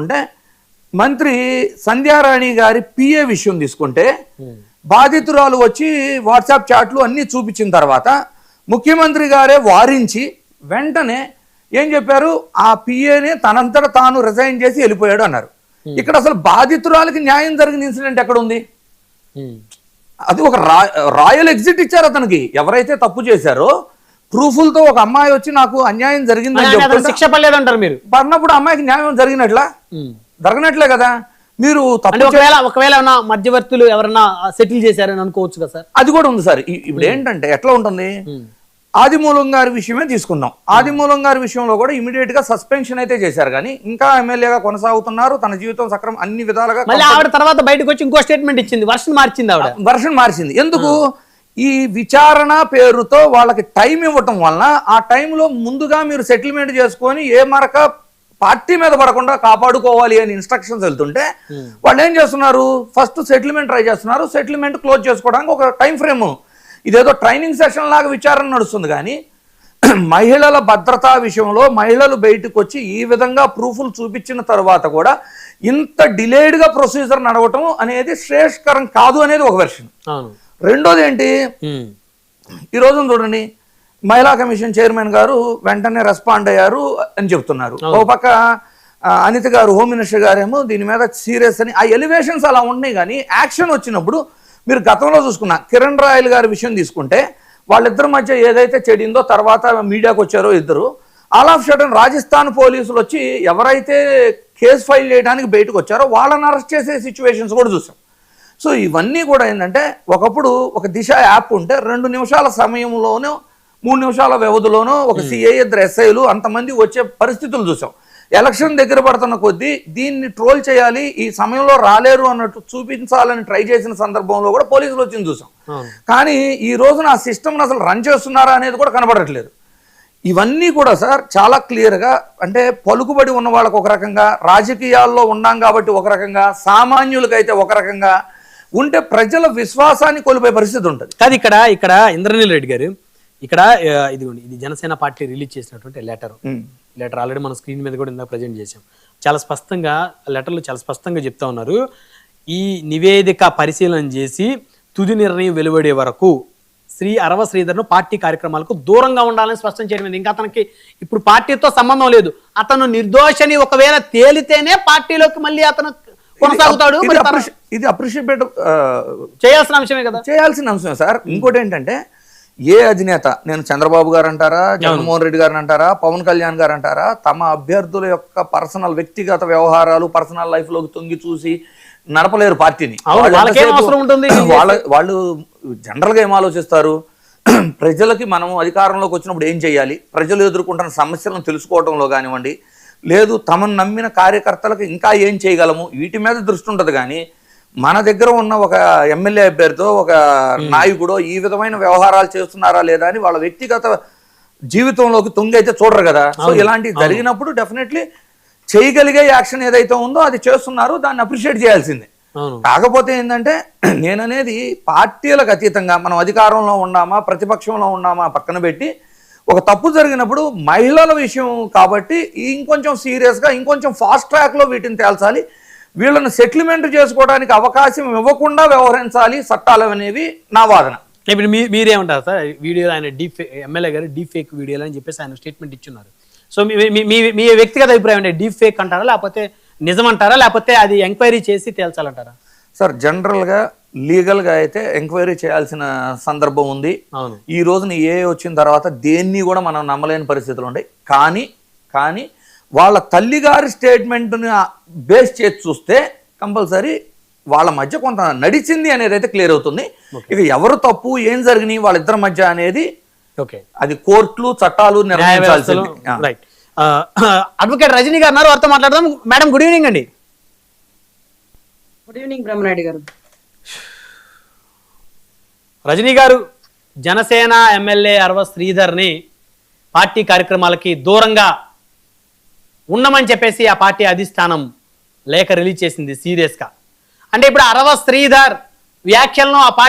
ఉంటే మంత్రి సంధ్యారాణి గారి పిఏ విషయం తీసుకుంటే బాధితురాలు వచ్చి వాట్సాప్ చాట్లు అన్ని చూపించిన తర్వాత ముఖ్యమంత్రి గారే వారించి వెంటనే ఏం చెప్పారు? ఆ పిఏని తనంతట తాను రిజైన్ చేసి వెళ్ళిపోయాడు అన్నారు. ఇక్కడ అసలు బాధితురాలకి న్యాయం జరిగిన ఇన్సిడెంట్ ఎక్కడ ఉంది? అది ఒక రాయల్ ఎగ్జిట్ ఇచ్చారు అతనికి. ఎవరైతే తప్పు చేశారో ప్రూఫులతో ఒక అమ్మాయి వచ్చి నాకు అన్యాయం జరిగిందని శిక్ష పడలేదంటారు మీరు. పడినప్పుడు అమ్మాయికి న్యాయం జరిగినట్లా? జరగనట్లే కదా. మీరు ఒకవేళ మధ్యవర్తులు ఎవరన్నా సెటిల్ చేశారని అనుకోవచ్చు కదా సార్? అది కూడా ఉంది సార్. ఇప్పుడు ఏంటంటే ఎట్లా ఉంటుంది? ఆదిమూలం గారి విషయమే తీసుకుందాం. ఆదిమూలం గారి విషయంలో కూడా ఇమీడియట్గా సస్పెన్షన్ అయితే చేశారు కానీ ఇంకా ఎమ్మెల్యేగా కొనసాగుతున్నారు. తన జీవితం సక్రమం అన్ని విధాలుగా ఆవిడ తర్వాత బయటకు వచ్చి ఇంకో స్టేట్మెంట్ ఇచ్చింది. వర్షన్ మార్చింది ఆవిడ. వర్షన్ మార్చింది. ఎందుకు? ఈ విచారణ పేరుతో వాళ్ళకి టైం ఇవ్వటం వలన ఆ టైంలో ముందుగా మీరు సెటిల్మెంట్ చేసుకొని ఏ మరక పార్టీ మీద పడకుండా కాపాడుకోవాలి అని ఇన్స్ట్రక్షన్స్ వెళ్తుంటే వాళ్ళు ఏం చేస్తున్నారు? ఫస్ట్ సెటిల్మెంట్ ట్రై చేస్తున్నారు. సెటిల్మెంట్ క్లోజ్ చేసుకోవడానికి ఒక టైం ఫ్రేమ్. ఇదేదో ట్రైనింగ్ సెషన్ లాగా విచారణ నడుస్తుంది కానీ మహిళల భద్రతా విషయంలో మహిళలు బయటకు వచ్చి ఈ విధంగా ప్రూఫ్లు చూపించిన తర్వాత కూడా ఇంత డిలేడ్గా ప్రొసీజర్ నడవటం అనేది శ్రేయస్కరం కాదు అనేది ఒక వెర్షన్. రెండోది ఏంటి ఈ రోజున చూడండి మహిళా కమిషన్ చైర్మన్ గారు వెంటనే రెస్పాండ్ అయ్యారు అని చెప్తున్నారు ఓ పక్క అనిత గారు హోమ్ మినిస్టర్ గారేమో దీని మీద సీరియస్ అని ఆ ఎలివేషన్స్ అలా ఉన్నాయి కానీ యాక్షన్ వచ్చినప్పుడు మీరు గతంలో చూసుకున్న కిరణ్ రాయల్ గారి విషయం తీసుకుంటే వాళ్ళిద్దరి మధ్య ఏదైతే చెడిందో తర్వాత మీడియాకు వచ్చారో ఇద్దరు ఆల్ ఆఫ్ షడన్ రాజస్థాన్ పోలీసులు వచ్చి ఎవరైతే కేసు ఫైల్ చేయడానికి బయటకు వచ్చారో వాళ్ళని అరెస్ట్ చేసే సిచ్యువేషన్స్ కూడా చూసాం. సో ఇవన్నీ కూడా ఏంటంటే ఒకప్పుడు ఒక దిశ యాప్ ఉంటే రెండు నిమిషాల సమయంలోనూ మూడు నిమిషాల వ్యవధిలోనూ ఒక సిఐ ఇద్దరు ఎస్ఐలు అంతమంది వచ్చే పరిస్థితులు చూసాం. ఎలక్షన్ దగ్గర పడుతున్న కొద్దీ దీన్ని ట్రోల్ చేయాలి ఈ సమయంలో రాలేరు అన్నట్టు చూపించాలని ట్రై చేసిన సందర్భంలో కూడా పోలీసులు వచ్చింది చూసాం. కానీ ఈ రోజున ఆ సిస్టమ్ని అసలు రన్ చేస్తున్నారా అనేది కూడా కనబడట్లేదు. ఇవన్నీ కూడా సార్ చాలా క్లియర్గా అంటే పలుకుబడి ఉన్న వాళ్ళకి ఒక రకంగా రాజకీయాల్లో ఉన్నాం కాబట్టి ఒక రకంగా సామాన్యులకైతే ఒక రకంగా ఉంటే ప్రజల విశ్వాసాన్ని కోల్పోయే పరిస్థితి ఉంటుంది. కాదు ఇక్కడ ఇక్కడ ఇంద్రనీల్ రెడ్డి గారు ఇక్కడ ఇదిగోండి ఇది జనసేన పార్టీ రిలీజ్ చేసినటువంటి లెటర్. లెటర్ ఆల్రెడీ మనం స్క్రీన్ మీద కూడా ఇందాక ప్రజెంట్ చేసాం చాలా స్పష్టంగా లెటర్లో చాలా స్పష్టంగా చెప్తా ఉన్నారు. ఈ నివేదిక పరిశీలన చేసి తుది నిర్ణయం వెలువడే వరకు శ్రీ అరవ శ్రీధర్ను పార్టీ కార్యక్రమాలకు దూరంగా ఉండాలని స్పష్టం చేయడం ఇంకా అతనికి ఇప్పుడు పార్టీతో సంబంధం లేదు. అతను నిర్దోషని ఒకవేళ తేలితేనే పార్టీలోకి మళ్ళీ అతను కొనసాగుతాడు ఇది అప్రిషియేట్ చేయాల్సిన అంశమే కదా? చేయాల్సిన అంశం సార్. ఇంకోటి ఏంటంటే ఏ అధినేత నేను చంద్రబాబు గారు అంటారా జగన్మోహన్ రెడ్డి గారు అంటారా పవన్ కళ్యాణ్ గారు అంటారా తమ అభ్యర్థుల యొక్క పర్సనల్ వ్యక్తిగత వ్యవహారాలు పర్సనల్ లైఫ్లోకి తొంగి చూసి నడపలేరు పార్టీని? వాళ్ళ వాళ్ళు జనరల్గా ఏం ఆలోచిస్తారు? ప్రజలకి మనం అధికారంలోకి వచ్చినప్పుడు ఏం చేయాలి? ప్రజలు ఎదుర్కొంటున్న సమస్యలను తెలుసుకోవడంలో కానివ్వండి లేదు తమను నమ్మిన కార్యకర్తలకు ఇంకా ఏం చేయగలము? వీటి మీద దృష్టి ఉంటుంది కానీ మన దగ్గర ఉన్న ఒక ఎమ్మెల్యే అభ్యర్థితో ఒక నాయకుడో ఈ విధమైన వ్యవహారాలు చేస్తున్నారా లేదా అని వాళ్ళ వ్యక్తిగత జీవితంలోకి తొంగైతే చూడరు కదా. సో ఇలాంటివి జరిగినప్పుడు డెఫినెట్లీ చేయగలిగే యాక్షన్ ఏదైతే ఉందో అది చేస్తున్నారు దాన్ని అప్రిషియేట్ చేయాల్సిందే. కాకపోతే ఏంటంటే నేననేది పార్టీలకు అతీతంగా మనం అధికారంలో ఉన్నామా ప్రతిపక్షంలో ఉన్నామా పక్కన పెట్టి ఒక తప్పు జరిగినప్పుడు మహిళల విషయం కాబట్టి ఇంకొంచెం సీరియస్గా ఇంకొంచెం ఫాస్ట్ ట్రాక్లో వీటిని తేల్చాలి. వీళ్ళని సెటిల్మెంట్ చేసుకోవడానికి అవకాశం ఇవ్వకుండా వ్యవహరించాలి చట్టాలు అనేవి నా వాదన. ఇప్పుడు మీ మీరేమంటారు సార్? వీడియో ఆయన డీప్ ఎమ్మెల్యే గారు డీప్ ఫేక్ వీడియోలు అని చెప్పేసి ఆయన స్టేట్మెంట్ ఇచ్చున్నారు. సో మీ మీ- మీ మీ వ్యక్తిగత అభిప్రాయం అంటే డీప్ ఫేక్ అంటారా లేకపోతే నిజం అంటారా లేకపోతే అది ఎంక్వైరీ చేసి తేల్చాలంటారా? సార్ జనరల్గా లీగల్గా అయితే ఎంక్వైరీ చేయాల్సిన సందర్భం ఉంది. ఈ రోజున ఏ వచ్చిన తర్వాత దేన్ని కూడా మనం నమ్మలేని పరిస్థితులు ఉన్నాయి కానీ కానీ వాళ్ళ తల్లిగారి స్టేట్మెంట్ని బేస్ చేసి చూస్తే కంపల్సరీ వాళ్ళ మధ్య కొంత నడిచింది అనేది అయితే క్లియర్ అవుతుంది. ఇక ఎవరు తప్పు ఏం జరిగినాయి వాళ్ళిద్దరి మధ్య అనేది ఓకే. అది కోర్టులు చట్టాలు. రైట్ అడ్వకేట్ రజనీ గారు వారితో మాట్లాడదాం. మేడం గుడ్ ఈవినింగ్ అండి. Good evening Brahmanaidu garu. Rajini garu Janasena MLA Arava శ్రీధర్ని party కార్యక్రమాలకి దూరంగా ఉండమని చెప్పేసి ఆ పార్టీ అధిష్టానం లేఖ రిలీజ్ చేసింది సీరియస్గా. అంటే ఇప్పుడు అరవ శ్రీధర్ వ్యాఖ్యలను ఆ పార్టీ